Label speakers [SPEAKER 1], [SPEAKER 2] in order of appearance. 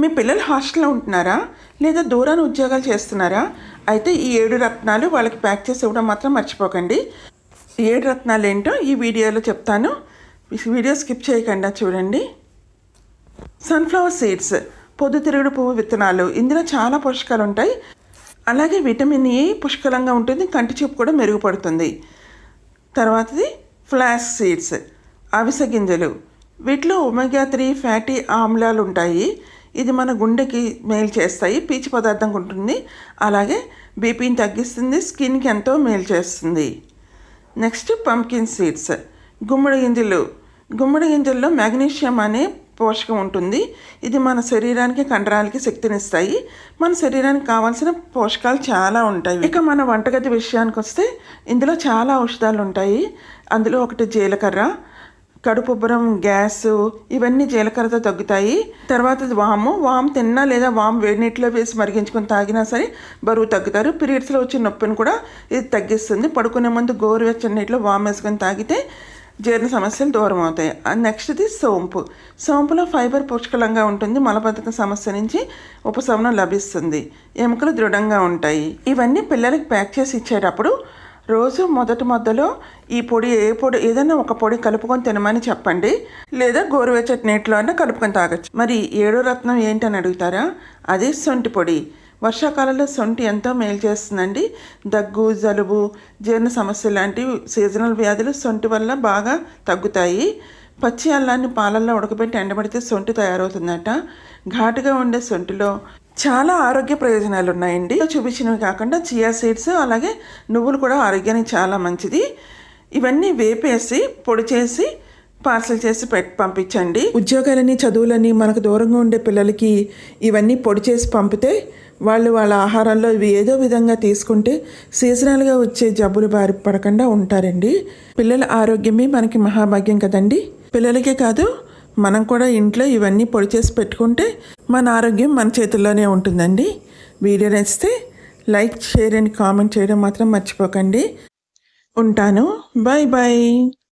[SPEAKER 1] మీ పిల్లలు హాస్టల్లో ఉంటున్నారా? లేదా దూరాన్ని ఉద్యోగాలు చేస్తున్నారా? అయితే ఈ ఏడు రత్నాలు వాళ్ళకి ప్యాక్ చేసి ఇవ్వడం మాత్రం మర్చిపోకండి. ఏడు రత్నాలు ఏంటో ఈ వీడియోలో చెప్తాను. వీడియో స్కిప్ చేయకుండా చూడండి. సన్ఫ్లవర్ సీడ్స్ పొద్దుతిరుగుడు పువ్వు విత్తనాలు. ఇందులో చాలా పోషకాలు ఉంటాయి. అలాగే విటమిన్ ఏ పుష్కలంగా ఉంటుంది. కంటి చూపు కూడా మెరుగుపడుతుంది. తర్వాతది ఫ్లాష్ సీడ్స్ అవిసె గింజలు. వీటిలో ఒమేగా త్రీ ఫ్యాటీ ఆమ్లాలు ఉంటాయి. ఇది మన గుండెకి మేలు చేస్తాయి పీచు పదార్థం ఉంటుంది. అలాగే బీపీని తగ్గిస్తుంది స్కిన్కి ఎంతో మేలు చేస్తుంది. Next pumpkin seeds. గుమ్మడి గింజలు. గుమ్మడి గింజల్లో మెగ్నీషియం అనే పోషకం ఉంటుంది. ఇది మన శరీరానికి కండరాలకి శక్తినిస్తాయి. మన శరీరానికి కావాల్సిన పోషకాలు చాలా ఉంటాయి. ఇక మన వంటగది విషయానికి వస్తే ఇందులో చాలా ఔషధాలు ఉంటాయి. అందులో ఒకటి జీలకర్ర కడుపుబ్బరం గ్యాస్ ఇవన్నీ జీలకర్రతో తగ్గుతాయి. తర్వాత వాము. వాము తిన్నా లేదా వాము వేడి నీటిలో వేసి మరిగించుకొని తాగినా సరే బరువు తగ్గుతారు. పీరియడ్స్లో వచ్చే నొప్పిని కూడా ఇది తగ్గిస్తుంది. పడుకునే ముందు గోరువెచ్చని నీటిలో వాము వేసుకొని తాగితే జీర్ణ సమస్యలు దూరం అవుతాయి. నెక్స్ట్ది సోంపు. సోంపులో ఫైబర్ పుష్కలంగా ఉంటుంది. మలబద్ధక సమస్య నుంచి ఉపశమనం లభిస్తుంది. ఎముకలు దృఢంగా ఉంటాయి. ఇవన్నీ పిల్లలకి ప్యాక్ చేసి ఇచ్చేటప్పుడు రోజు మొదటి మొదలో ఈ పొడి ఏ పొడి ఏదైనా ఒక పొడి కలుపుకొని తినమని చెప్పండి. లేదా గోరువెచ్చటి నీటిలో అయినా కలుపుకొని తాగొచ్చు. మరి ఏడో రత్నం ఏంటని అడుగుతారా? అది సొంటి పొడి. వర్షాకాలంలో సొంటి ఎంతో మేలు చేస్తుందండి. దగ్గు జలుబు జీర్ణ సమస్య లాంటి సీజనల్ వ్యాధులు సొంటి వల్ల బాగా తగ్గుతాయి. పచ్చి అల్లాన్ని పాలల్లో ఉడకబెట్టి ఎండబెడితే సొంటి తయారవుతుందట. ఘాటుగా ఉండే సొంటిలో చాలా ఆరోగ్య ప్రయోజనాలు ఉన్నాయండి చూపించినవి కాకుండా చియా సీడ్స్ అలాగే నువ్వులు కూడా ఆరోగ్యానికి చాలా మంచిది. ఇవన్నీ వేపేసి పొడి చేసి పార్సల్ చేసి పెట్టి పంపించండి. ఉద్యోగాలని చదువులని మనకు దూరంగా ఉండే పిల్లలకి ఇవన్నీ పొడి చేసి పంపితే వాళ్ళు వాళ్ళ ఆహారంలో ఇవి ఏదో విధంగా తీసుకుంటే సీజనల్గా వచ్చే జబ్బులు బారి పడకుండా ఉంటారండి. పిల్లల ఆరోగ్యమే మనకి మహాభాగ్యం కదండి. పిల్లలకే కాదు మనం కూడా ఇంట్లో ఇవన్నీ పొడి చేసి పెట్టుకుంటే మన ఆరోగ్యం మన చేతుల్లోనే ఉంటుందండి. వీడియో నచ్చితే లైక్ షేర్ అండ్ కామెంట్ చేయడం మాత్రం మర్చిపోకండి. ఉంటాను. Bye bye.